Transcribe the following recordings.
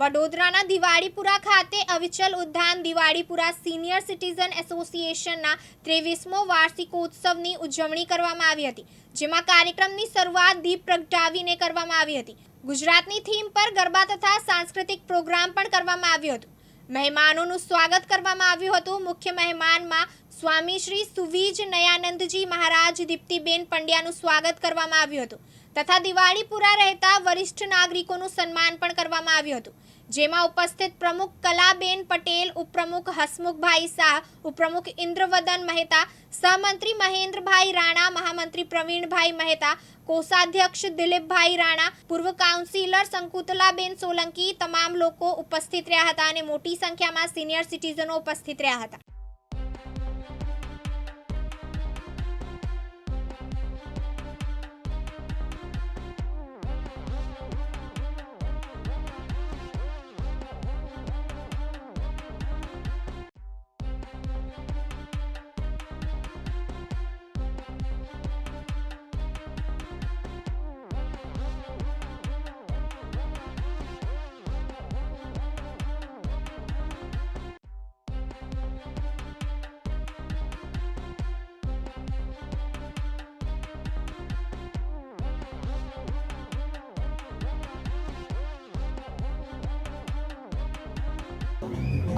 વડોદરાના દિવાળીપુરા ખાતે અવિચલ ઉદ્યાન દિવાળીપુરા સિનિયર સિટીઝન એસોસિએશનના ત્રેવીસમો વાર્ષિકોત્સવની ઉજવણી કરવામાં આવી હતી, જેમાં કાર્યક્રમની શરૂઆત દીપ પ્રગટાવીને કરવામાં આવી હતી. ગુજરાતની થીમ પર ગરબા તથા સાંસ્કૃતિક પ્રોગ્રામ પણ કરવામાં આવ્યો હતો. મહેમાનોનું સ્વાગત કરવામાં આવ્યું હતું. મુખ્ય મહેમાનમાં સ્વામી શ્રી સુવીજ નયાનંદજી મહારાજ, દીપ્તિબેન પંડ્યાનું સ્વાગત કરવામાં આવ્યું હતું તથા દિવાળીપુરા રહેતા વરિષ્ઠ નાગરિકોનું સન્માન પણ કરવામાં આવ્યું હતું. જેમાં ઉપસ્થિત પ્રમુખ કલાબેન પટેલ, ઉપપ્રમુખ હસમુખભાઈ શાહ, ઉપપ્રમુખ ઇન્દ્રવદન મહેતા, સહમંત્રી મહેન્દ્રભાઈ રાણા, મહામંત્રી પ્રવીણભાઈ મહેતા, કોષાધ્યક્ષ દિલીપભાઈ રાણા, પૂર્વ કાઉન્સિલર સંકુતલાબેન સોલંકી, તમામ લોકો ઉપસ્થિત રહ્યા હતા અને મોટી સંખ્યામાં સિનિયર સિટીઝનો ઉપસ્થિત રહ્યા હતા.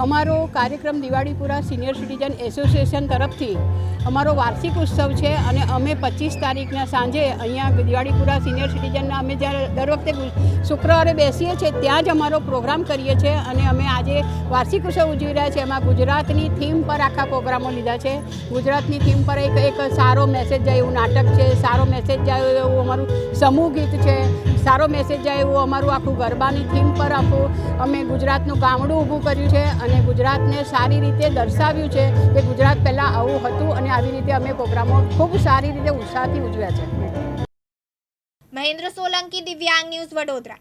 અમારો કાર્યક્રમ દિવાળીપુરા સિનિયર સિટીઝન એસોસિએશન તરફથી અમારો વાર્ષિક ઉત્સવ છે અને અમે પચીસ તારીખના સાંજે અહીંયા દિવાળીપુરા સિનિયર સિટીઝનના અમે જ્યારે દર વખતે શુક્રવારે બેસીએ છીએ, ત્યાં જ અમારો પ્રોગ્રામ કરીએ છીએ અને અમે આજે વાર્ષિક ઉત્સવ ઉજવી રહ્યા છીએ. એમાં ગુજરાતની થીમ પર આખા પ્રોગ્રામો લીધા છે. ગુજરાતની થીમ પર એક એક સારો મેસેજ જાય એવું નાટક છે, સારો મેસેજ જાય એવું અમારું સમૂહ ગીત છે. સારો મેસેજ જાય એવું અમારું આખું ગરબાની થીમ પર આખું અમે ગુજરાતનું ગામડું ઊભું કર્યું છે અને ગુજરાતને સારી રીતે દર્શાવ્યું છે કે ગુજરાત પહેલાં આવું હતું અને આવી રીતે અમે પ્રોગ્રામો ખૂબ સારી રીતે ઉત્સાહથી ઉજવ્યા છે. મહેન્દ્ર સોલંકી દિવ્યાંગ ન્યૂઝ વડોદરા.